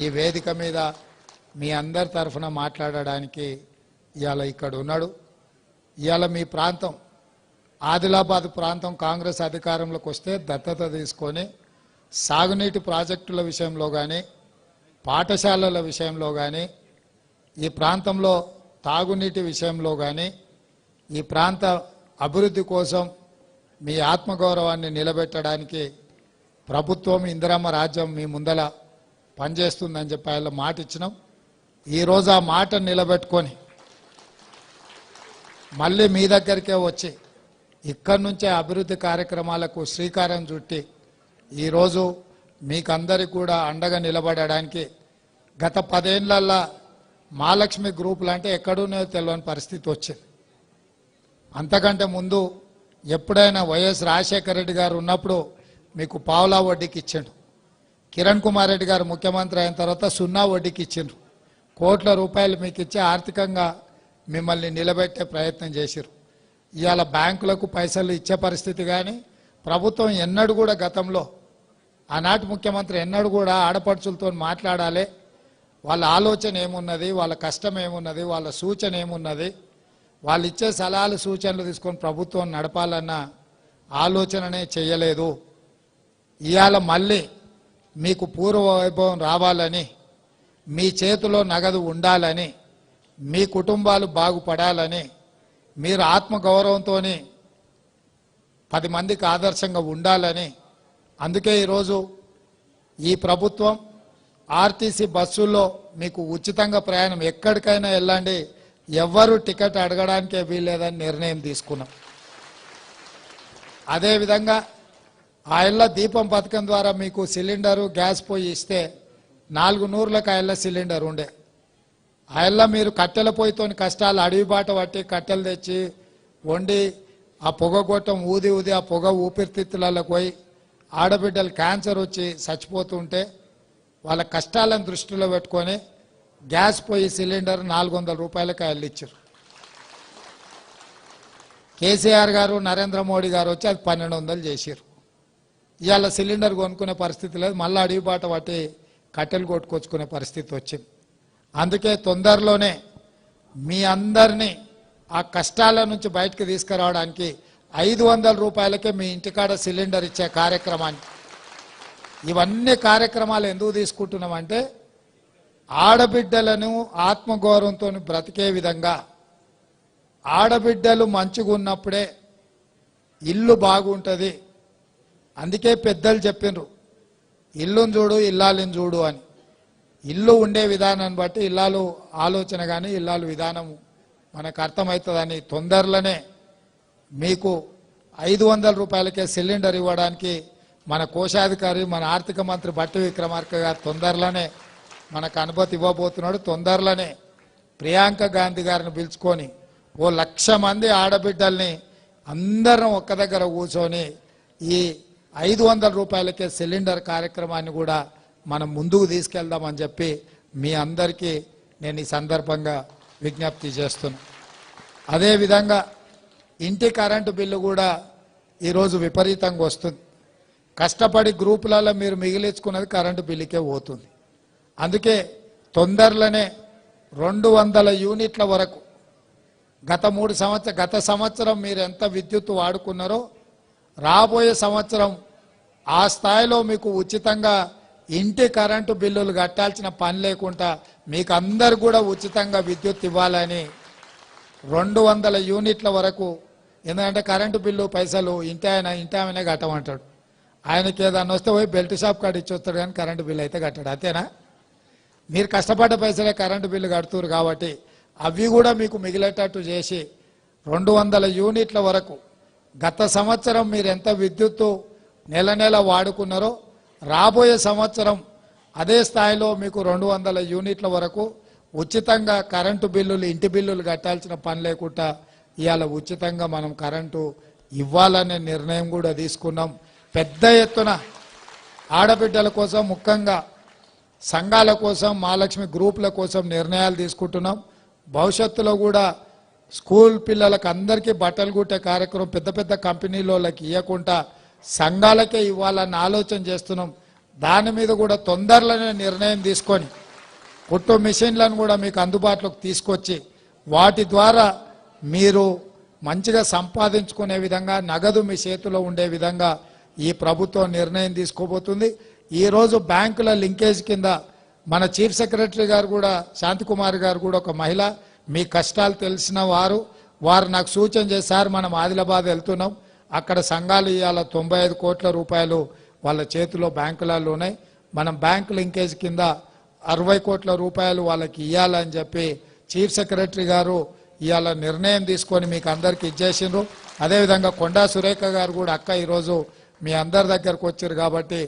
ఈ వేదిక మీద మీ అందరి తరఫున మాట్లాడడానికి ఇవాళ ఇక్కడ ఉన్నాడు. ఇవాళ మీ ప్రాంతం ఆదిలాబాద్ ప్రాంతం కాంగ్రెస్ అధికారంలోకి వస్తే దత్తత తీసుకొని సాగునీటి ప్రాజెక్టుల విషయంలో కానీ పాఠశాలల విషయంలో కానీ ఈ ప్రాంతంలో తాగునీటి విషయంలో కానీ ఈ ప్రాంత అభివృద్ధి కోసం మీ ఆత్మగౌరవాన్ని నిలబెట్టడానికి ప్రభుత్వం ఇందిరమ్మ రాజ్యం మీ ముందల పనిచేస్తుందని చెప్పి ఆయన మాట ఇచ్చినాం ఈరోజు ఆ మాట నిలబెట్టుకొని మళ్ళీ మీ దగ్గరికే వచ్చి ఇక్కడి నుంచే అభివృద్ధి కార్యక్రమాలకు శ్రీకారం చుట్టి ఈరోజు మీకందరికి కూడా అండగా నిలబడడానికి గత పదేళ్ళల్లా మహాలక్ష్మి గ్రూపులు అంటే ఎక్కడున్నాయో తెలియని పరిస్థితి వచ్చింది. అంతకంటే ముందు ఎప్పుడైనా వైఎస్ రాజశేఖర రెడ్డి గారు ఉన్నప్పుడు మీకు పావులా వడ్డీకి ఇచ్చాడు. కిరణ్ కుమార్ రెడ్డి గారు ముఖ్యమంత్రి అయిన తర్వాత సున్నా వడ్డీకి ఇచ్చిండ్రు. కోట్ల రూపాయలు మీకు ఇచ్చి ఆర్థికంగా మిమ్మల్ని నిలబెట్టే ప్రయత్నం చేశారు ఇవాళ బ్యాంకులకు పైసలు ఇచ్చే పరిస్థితి కానీ ప్రభుత్వం ఎన్నడూ కూడా గతంలో ఆనాటి ముఖ్యమంత్రి ఎన్నడూ కూడా ఆడపడుచులతో మాట్లాడాలి. వాళ్ళ ఆలోచన ఏమున్నది వాళ్ళ కష్టం ఏమున్నది వాళ్ళ సూచన ఏమున్నది వాళ్ళు ఇచ్చే సలహాలు సూచనలు తీసుకొని ప్రభుత్వం నడపాలన్న ఆలోచననే చేయలేదు. ఇవాళ మళ్ళీ మీకు పూర్వ వైభవం రావాలని మీ చేతిలో నగదు ఉండాలని మీ కుటుంబాలు బాగుపడాలని మీరు ఆత్మగౌరవంతో పది మందికి ఆదర్శంగా ఉండాలని. అందుకే ఈరోజు ఈ ప్రభుత్వం ఆర్టీసీ బస్సుల్లో మీకు ఉచితంగా ప్రయాణం ఎక్కడికైనా వెళ్ళండి. ఎవ్వరు టికెట్ అడగడానికే వీల్లేదని నిర్ణయం తీసుకున్నాం. అదేవిధంగా ఆ ఇళ్ళ దీపం పథకం ద్వారా మీకు సిలిండరు గ్యాస్ పొయ్యి ఇస్తే నాలుగు నూరులకు ఆ ఇళ్ళ సిలిండర్ ఉండే. ఆ ఇళ్ళ మీరు కట్టెల పొయ్యితోని కష్టాలు అడవి బాట పట్టి కట్టెలు తెచ్చి వండి ఆ పొగ గొట్టం ఊది ఊది ఆ పొగ ఊపిరితిత్తులకు పోయి ఆడబిడ్డలు క్యాన్సర్ వచ్చి చచ్చిపోతుంటే వాళ్ళ కష్టాలను దృష్టిలో పెట్టుకొని గ్యాస్ పొయ్యి సిలిండర్ నాలుగు వందల రూపాయలకి ఆయన ఇచ్చారు. కేసీఆర్ గారు నరేంద్ర మోడీ గారు వచ్చి అది పన్నెండు వందలు చేశారు ఇవాళ సిలిండర్ కొనుక్కునే పరిస్థితి లేదు. మళ్ళీ అడవి బాట పట్టి కట్టెలు కొట్టుకొచ్చుకునే పరిస్థితి వచ్చింది. అందుకే తొందరలోనే మీ అందరినీ ఆ కష్టాల నుంచి బయటకు తీసుకురావడానికి ఐదు వందల రూపాయలకే మీ ఇంటికాడ సిలిండర్ ఇచ్చే కార్యక్రమాన్ని. ఇవన్నీ కార్యక్రమాలు ఎందుకు తీసుకుంటున్నామంటే ఆడబిడ్డలను ఆత్మగౌరవంతో బ్రతికే విధంగా ఆడబిడ్డలు మంచిగా ఉన్నప్పుడే ఇల్లు బాగుంటుంది. అందుకే పెద్దలు చెప్పిండ్రు ఇల్లుని చూడు ఇల్లాలను చూడు అని. ఇల్లు ఉండే విధానాన్ని బట్టి ఇల్లాలు ఆలోచన కానీ ఇల్లాలు విధానము మనకు అర్థమవుతుందని తొందరలోనే మీకు ఐదు వందల రూపాయలకే సిలిండర్ ఇవ్వడానికి మన కోశాధికారి మన ఆర్థిక మంత్రి బట్టి విక్రమార్క గారు తొందరలోనే మనకు అనుమతి ఇవ్వబోతున్నాడు. తొందరలోనే ప్రియాంక గాంధీ గారిని పిలుచుకొని ఓ లక్ష మంది ఆడబిడ్డల్ని అందరం ఒక్క దగ్గర కూర్చొని ఈ ఐదు వందల రూపాయలకే సిలిండర్ కార్యక్రమాన్ని కూడా మనం ముందుకు తీసుకెళ్దామని చెప్పి మీ అందరికీ నేను ఈ సందర్భంగా విజ్ఞప్తి చేస్తున్నా. అదేవిధంగా ఇంటి కరెంటు బిల్లు కూడా ఈరోజు విపరీతంగా వస్తుంది. కష్టపడి గ్రూపులలో మీరు మిగిలించుకున్నది కరెంటు బిల్లుకే పోతుంది. అందుకే తొందరలోనే రెండు వందల యూనిట్ల వరకు గత మూడు సంవత్సరం గత సంవత్సరం మీరు ఎంత విద్యుత్ వాడుకున్నారో రాబోయే సంవత్సరం ఆ స్థాయిలో మీకు ఉచితంగా ఇంటి కరెంటు బిల్లులు కట్టాల్సిన పని లేకుండా మీకు అందరు కూడా ఉచితంగా విద్యుత్ ఇవ్వాలని రెండు వందల యూనిట్ల వరకు ఎందుకంటే కరెంటు బిల్లు పైసలు ఇంటి ఆయన ఇంటి ఆమెనే కట్టమంటాడు. ఆయనకి ఏదన్నా వస్తే పోయి బెల్ట్ షాప్ కాడ ఇచ్చొస్తాడు కానీ కరెంటు బిల్లు అయితే కట్టాడు అంతేనా? మీరు కష్టపడ్డ పైసలే కరెంటు బిల్లు కడుతురు కాబట్టి అవి కూడా మీకు మిగిలేటట్టు చేసి రెండు వందల యూనిట్ల వరకు గత సంవత్సరం మీరు ఎంత విద్యుత్తు నెల నెల వాడుకున్నారో రాబోయే సంవత్సరం అదే స్థాయిలో మీకు రెండు వందల యూనిట్ల వరకు ఉచితంగా కరెంటు బిల్లులు ఇంటి బిల్లులు కట్టాల్సిన పని లేకుండా ఇవాళ ఉచితంగా మనం కరెంటు ఇవ్వాలనే నిర్ణయం కూడా తీసుకున్నాం. పెద్ద ఎత్తున ఆడబిడ్డల కోసం ముఖ్యంగా సంఘాల కోసం మహాలక్ష్మి గ్రూపుల కోసం నిర్ణయాలు తీసుకుంటున్నాం. భవిష్యత్తులో కూడా స్కూల్ పిల్లలకు అందరికీ బట్టలు కుట్టే కార్యక్రమం పెద్ద పెద్ద కంపెనీలకి ఇవ్వకుండా సంఘాలకే ఇవ్వాలని ఆలోచన చేస్తున్నాం. దాని మీద కూడా తొందరలోనే నిర్ణయం తీసుకొని కుట్టు మిషన్లను కూడా మీకు అందుబాటులోకి తీసుకొచ్చి వాటి ద్వారా మీరు మంచిగా సంపాదించుకునే విధంగా నగదు మీ చేతిలో ఉండే విధంగా ఈ ప్రభుత్వం నిర్ణయం తీసుకోబోతుంది. ఈరోజు బ్యాంకుల లింకేజ్ కింద మన చీఫ్ సెక్రటరీ గారు కూడా శాంతికుమార్ గారు కూడా ఒక మహిళ. మీ కష్టాలు తెలిసిన వారు వారు నాకు సూచన చేశారు మనం ఆదిలాబాద్ వెళ్తున్నాం. అక్కడ సంఘాలు ఇవాళ తొంభై ఐదు కోట్ల రూపాయలు వాళ్ళ చేతిలో బ్యాంకులలో ఉన్నాయి. మనం బ్యాంకు లింకేజ్ కింద అరవై కోట్ల రూపాయలు వాళ్ళకి ఇవ్వాలని చెప్పి చీఫ్ సెక్రటరీ గారు ఇవాళ నిర్ణయం తీసుకొని మీకు అందరికి ఇచ్చేసిండ్రు. అదేవిధంగా కొండా సురేఖ గారు కూడా అక్క ఈరోజు మీ అందరి దగ్గరకు వచ్చారు కాబట్టి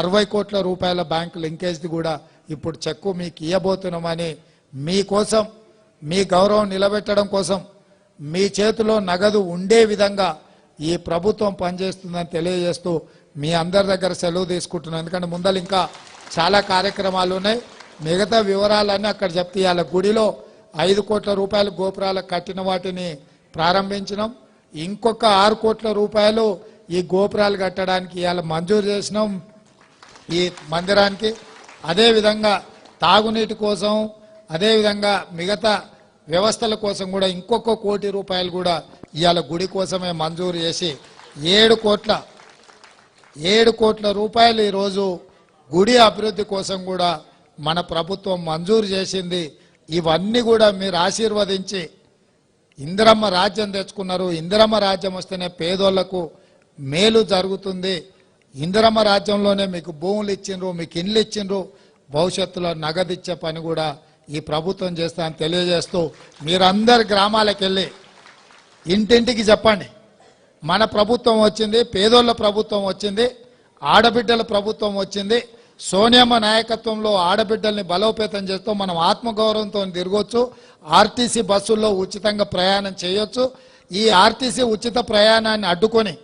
అరవై కోట్ల రూపాయల బ్యాంకు లింకేజ్ది కూడా ఇప్పుడు చెక్కు మీకు ఇవ్వబోతున్నామని మీకోసం మీ గౌరవం నిలబెట్టడం కోసం మీ చేతిలో నగదు ఉండే విధంగా ఈ ప్రభుత్వం పనిచేస్తుందని తెలియజేస్తూ మీ అందరి దగ్గర సెలవు తీసుకుంటున్నాను. ఎందుకంటే ముందర ఇంకా చాలా కార్యక్రమాలు ఉన్నాయి. మిగతా వివరాలన్నీ అక్కడ చెప్తే ఇవాళ గుడిలో ఐదు కోట్ల రూపాయలు గోపురాలు కట్టిన వాటిని ప్రారంభించినాం. ఇంకొక ఆరు కోట్ల రూపాయలు ఈ గోపురాలు కట్టడానికి ఇవాళ మంజూరు చేసినాం ఈ మందిరానికి. అదేవిధంగా తాగునీటి కోసం అదేవిధంగా మిగతా వ్యవస్థల కోసం కూడా ఇంకొక కోటి రూపాయలు కూడా ఇవాళ గుడి కోసమే మంజూరు చేసి ఏడు కోట్ల ఏడు కోట్ల రూపాయలు ఈరోజు గుడి అభివృద్ధి కోసం కూడా మన ప్రభుత్వం మంజూరు చేసింది. ఇవన్నీ కూడా మీరు ఆశీర్వదించి ఇందిరమ్మ రాజ్యం తెచ్చుకున్నారు. ఇందిరమ్మ రాజ్యం వస్తేనే పేదోళ్ళకు మేలు జరుగుతుంది. ఇందిరమ్మ రాజ్యంలోనే మీకు భూములు ఇచ్చిండ్రు మీకు ఇండ్లు ఇచ్చిండ్రు. భవిష్యత్తులో నగదిచ్చే పని కూడా ఈ ప్రభుత్వం చేస్తా అని తెలియజేస్తూ మీరందరు గ్రామాలకు వెళ్ళి ఇంటింటికి చెప్పండి. మన ప్రభుత్వం వచ్చింది పేదోళ్ళ ప్రభుత్వం వచ్చింది ఆడబిడ్డల ప్రభుత్వం వచ్చింది. సోనియమ్మ నాయకత్వంలో ఆడబిడ్డల్ని బలోపేతం చేస్తూ మనం ఆత్మగౌరవంతో తిరగొచ్చు ఆర్టీసీ బస్సుల్లో ఉచితంగా ప్రయాణం చేయొచ్చు. ఈ ఆర్టీసీ ఉచిత ప్రయాణాన్ని అడ్డుకొని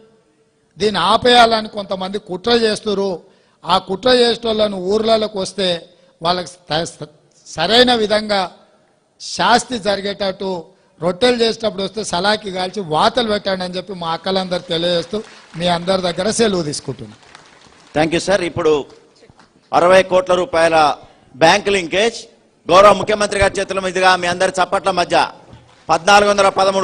దీన్ని ఆపేయాలని కొంతమంది కుట్ర చేస్తున్నారు ఆ కుట్ర చేసేటోళ్ళను ఊర్లలోకి వస్తే వాళ్ళకి సరైన విధంగా శాస్తి జరిగేటట్టు రొట్టెలు చేసేటప్పుడు వస్తే సలాకి కాల్చి వాతలు పెట్టండి అని చెప్పి మా అక్కలందరూ తెలియజేస్తూ మీ అందరి దగ్గర సెలవు తీసుకుంటున్నాను థ్యాంక్ యూ సార్ ఇప్పుడు అరవై కోట్ల రూపాయల బ్యాంక్ లింకేజ్. గౌరవ ముఖ్యమంత్రి గారి చేతుల మీదుగా మీ అందరి చప్పట్ల మధ్య పద్నాలుగు వందల పదమూడు